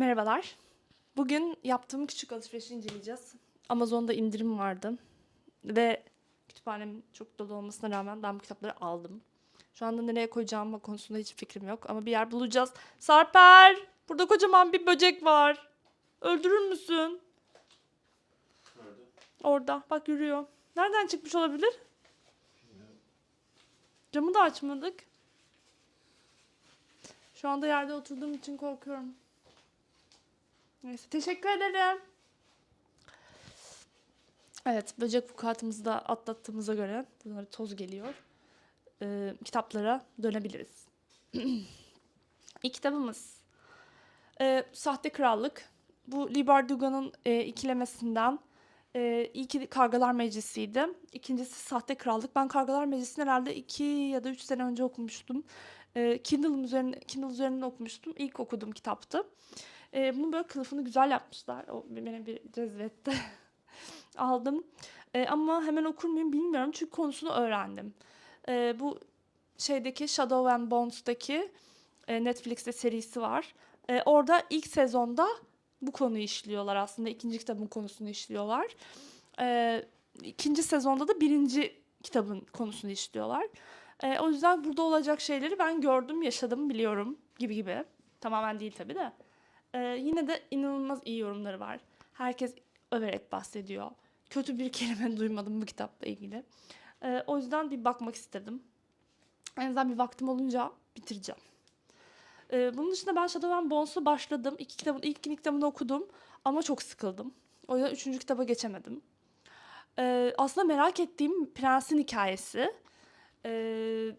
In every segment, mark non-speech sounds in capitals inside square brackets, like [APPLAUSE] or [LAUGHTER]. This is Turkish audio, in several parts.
Merhabalar. Bugün yaptığım küçük alışverişi inceleyeceğiz. Amazon'da indirim vardı. Ve kütüphanem çok dolu olmasına rağmen ben bu kitapları aldım. Şu anda nereye koyacağım konusunda hiç fikrim yok. Ama bir yer bulacağız. Sarper! Burada kocaman bir böcek var. Öldürür müsün? Nerede? Orada. Bak yürüyor. Nereden çıkmış olabilir? Camı da açmadık. Şu anda yerde oturduğum için korkuyorum. Neyse teşekkür ederim. Evet böcek vukuatımızı da atlattığımıza göre bunları toz geliyor. Ee, kitaplara dönebiliriz. [CLEARS THROAT] İlk kitabımız ee, Sahte Krallık. Bu Lee Barduga'nın e, ikilemesinden ee, ilki Kargalar Meclisi'ydi. İkincisi Sahte Krallık. Ben Kargalar Meclisi'ni herhalde iki ya da üç sene önce okumuştum. Ee, Kindle üzerine, Kindle üzerinden okumuştum. İlk okuduğum kitaptı. Ee, bunu böyle kılıfını güzel yapmışlar. O beni bir cezbetti. [LAUGHS] Aldım. Ee, ama hemen okur muyum bilmiyorum. Çünkü konusunu öğrendim. Ee, bu şeydeki Shadow and Bones'taki e, Netflix'te serisi var. Ee, orada ilk sezonda bu konuyu işliyorlar aslında. ikinci kitabın konusunu işliyorlar. Ee, ikinci sezonda da birinci kitabın konusunu işliyorlar. Ee, o yüzden burada olacak şeyleri ben gördüm, yaşadım, biliyorum gibi gibi. Tamamen değil tabii de. Ee, yine de inanılmaz iyi yorumları var. Herkes överek bahsediyor. Kötü bir [LAUGHS] kelime duymadım bu kitapla ilgili. Ee, o yüzden bir bakmak istedim. En azından bir vaktim olunca bitireceğim. Ee, bunun dışında ben Shadow and Bones'u başladım. İki kitabın, ilk iki kitabını okudum ama çok sıkıldım. O yüzden üçüncü kitaba geçemedim. Ee, aslında merak ettiğim Prens'in hikayesi. Ee,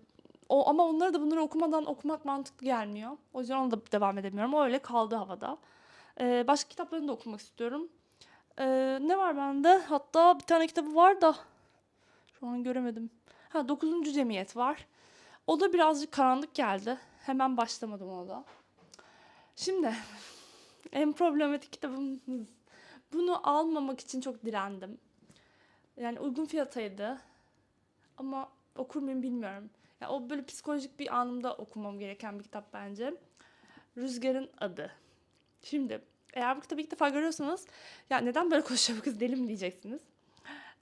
o, ama onları da bunları okumadan okumak mantıklı gelmiyor. O yüzden onu da devam edemiyorum. O öyle kaldı havada. Ee, başka kitaplarını da okumak istiyorum. Ee, ne var bende? Hatta bir tane kitabı var da şu an göremedim. Ha 9. Cemiyet var. O da birazcık karanlık geldi. Hemen başlamadım ona da. Şimdi [LAUGHS] en problematik kitabımız. [LAUGHS] Bunu almamak için çok direndim. Yani uygun fiyataydı. Ama okur muyum bilmiyorum. Ya o böyle psikolojik bir anımda okumam gereken bir kitap bence. Rüzgarın adı. Şimdi eğer bu kitabı ilk defa görüyorsanız ya neden böyle konuşuyor bu kız deli mi diyeceksiniz.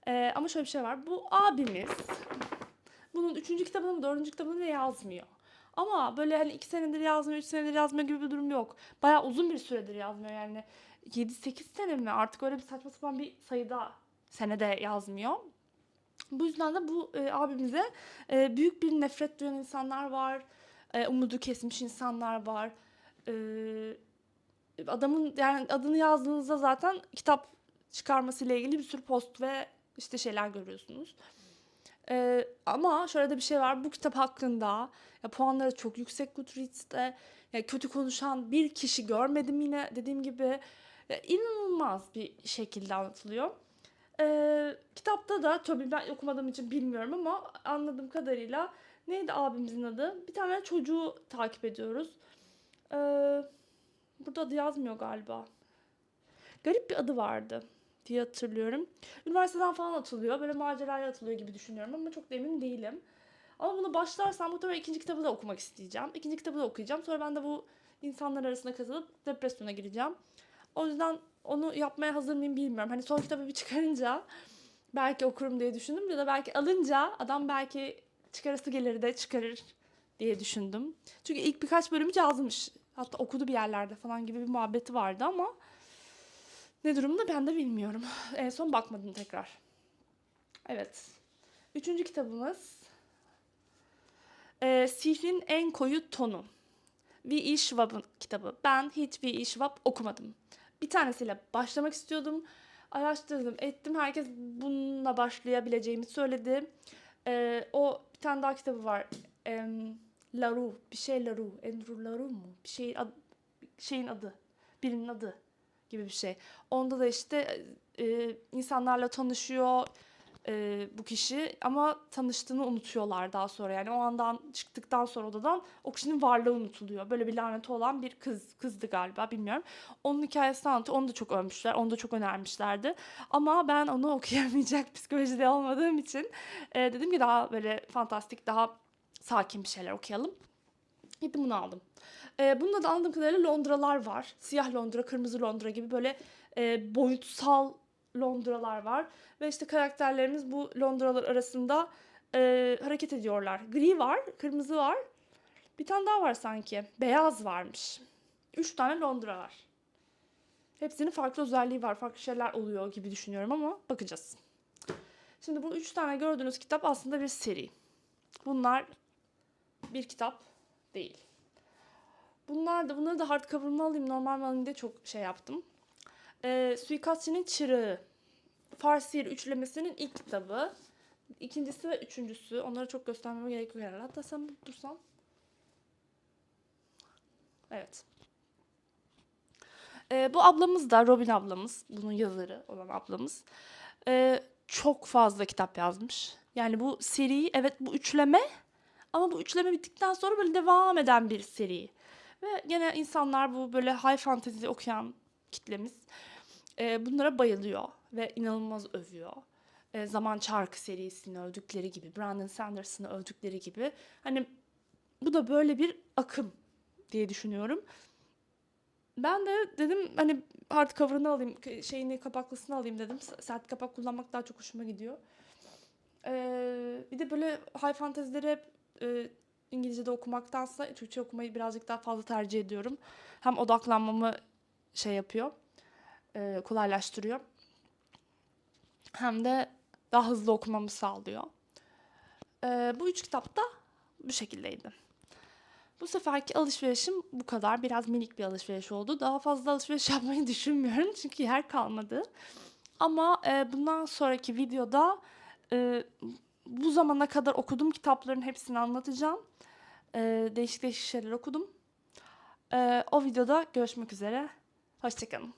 Ee, ama şöyle bir şey var. Bu abimiz bunun üçüncü kitabını mı dördüncü kitabını da yazmıyor. Ama böyle hani iki senedir yazmıyor, üç senedir yazmıyor gibi bir durum yok. Bayağı uzun bir süredir yazmıyor yani. 7-8 sene mi artık öyle bir saçma sapan bir sayıda senede yazmıyor. Bu yüzden de bu e, abimize e, büyük bir nefret duyan insanlar var. E, umudu kesmiş insanlar var. E, adamın yani adını yazdığınızda zaten kitap çıkarmasıyla ilgili bir sürü post ve işte şeyler görüyorsunuz. E, ama şöyle de bir şey var. Bu kitap hakkında ya puanları çok yüksek Goodreads'te. Ya kötü konuşan bir kişi görmedim yine dediğim gibi. Ya, inanılmaz bir şekilde anlatılıyor. Ee, kitapta da tabii ben okumadığım için bilmiyorum ama anladığım kadarıyla neydi abimizin adı? Bir tane çocuğu takip ediyoruz. Ee, burada adı yazmıyor galiba. Garip bir adı vardı diye hatırlıyorum. Üniversiteden falan atılıyor. Böyle maceraya atılıyor gibi düşünüyorum ama çok da emin değilim. Ama bunu başlarsam muhtemelen ikinci kitabı da okumak isteyeceğim. İkinci kitabı da okuyacağım. Sonra ben de bu insanlar arasında katılıp depresyona gireceğim. O yüzden onu yapmaya hazır mıyım bilmiyorum. Hani son kitabı bir çıkarınca belki okurum diye düşündüm ya da belki alınca adam belki çıkarısı gelir de çıkarır diye düşündüm. Çünkü ilk birkaç bölümü yazmış. Hatta okudu bir yerlerde falan gibi bir muhabbeti vardı ama ne durumda ben de bilmiyorum. En son bakmadım tekrar. Evet. Üçüncü kitabımız e, Sihrin En Koyu Tonu. V.E. Schwab'ın kitabı. Ben hiç V.E. Schwab okumadım. Bir tanesiyle başlamak istiyordum. Araştırdım, ettim. Herkes bununla başlayabileceğimi söyledi. Ee, o bir tane daha kitabı var. Em, Larue, bir şey Larue. Andrew Larue mu? Bir şey ad, şeyin adı. Birinin adı gibi bir şey. Onda da işte e, insanlarla tanışıyor e, bu kişi ama tanıştığını unutuyorlar daha sonra. Yani o andan çıktıktan sonra odadan o kişinin varlığı unutuluyor. Böyle bir laneti olan bir kız kızdı galiba bilmiyorum. Onun hikayesini anlatıyor. Onu da çok övmüşler. Onu da çok önermişlerdi. Ama ben onu [LAUGHS] okuyamayacak psikolojide olmadığım için e, dedim ki daha böyle fantastik, daha sakin bir şeyler okuyalım. Gittim bunu aldım. E, bunda da anladığım kadarıyla Londralar var. Siyah Londra, kırmızı Londra gibi böyle e, boyutsal Londralar var. Ve işte karakterlerimiz bu Londralar arasında e, hareket ediyorlar. Gri var, kırmızı var. Bir tane daha var sanki. Beyaz varmış. Üç tane Londra var. Hepsinin farklı özelliği var. Farklı şeyler oluyor gibi düşünüyorum ama bakacağız. Şimdi bu üç tane gördüğünüz kitap aslında bir seri. Bunlar bir kitap değil. Bunlar da bunları da hardcover mı alayım normal mi çok şey yaptım. Ee, Suikastçının Çırağı. Farsi üçlemesinin ilk kitabı. İkincisi ve üçüncüsü. Onları çok göstermeme gerek yok herhalde. Hatta sen dursan. Evet. Ee, bu ablamız da Robin ablamız. Bunun yazarı olan ablamız. Ee, çok fazla kitap yazmış. Yani bu seri evet bu üçleme ama bu üçleme bittikten sonra böyle devam eden bir seri. Ve gene insanlar bu böyle high fantasy okuyan kitlemiz e, bunlara bayılıyor ve inanılmaz övüyor. E, Zaman Çarkı serisini övdükleri gibi, Brandon Sanders'ını övdükleri gibi. Hani bu da böyle bir akım diye düşünüyorum. Ben de dedim hani hardcover'ını alayım, şeyini kapaklısını alayım dedim. Sert kapak kullanmak daha çok hoşuma gidiyor. Ee, bir de böyle high fantasy'leri hep e, İngilizce'de okumaktansa Türkçe okumayı birazcık daha fazla tercih ediyorum. Hem odaklanmamı şey yapıyor, e, kolaylaştırıyor. Hem de daha hızlı okumamı sağlıyor. Ee, bu üç kitap da bu şekildeydi. Bu seferki alışverişim bu kadar. Biraz minik bir alışveriş oldu. Daha fazla alışveriş [LAUGHS] yapmayı düşünmüyorum çünkü yer kalmadı. Ama e, bundan sonraki videoda e, bu zamana kadar okuduğum kitapların hepsini anlatacağım. E, değişik değişik şeyler okudum. E, o videoda görüşmek üzere. Hoşçakalın.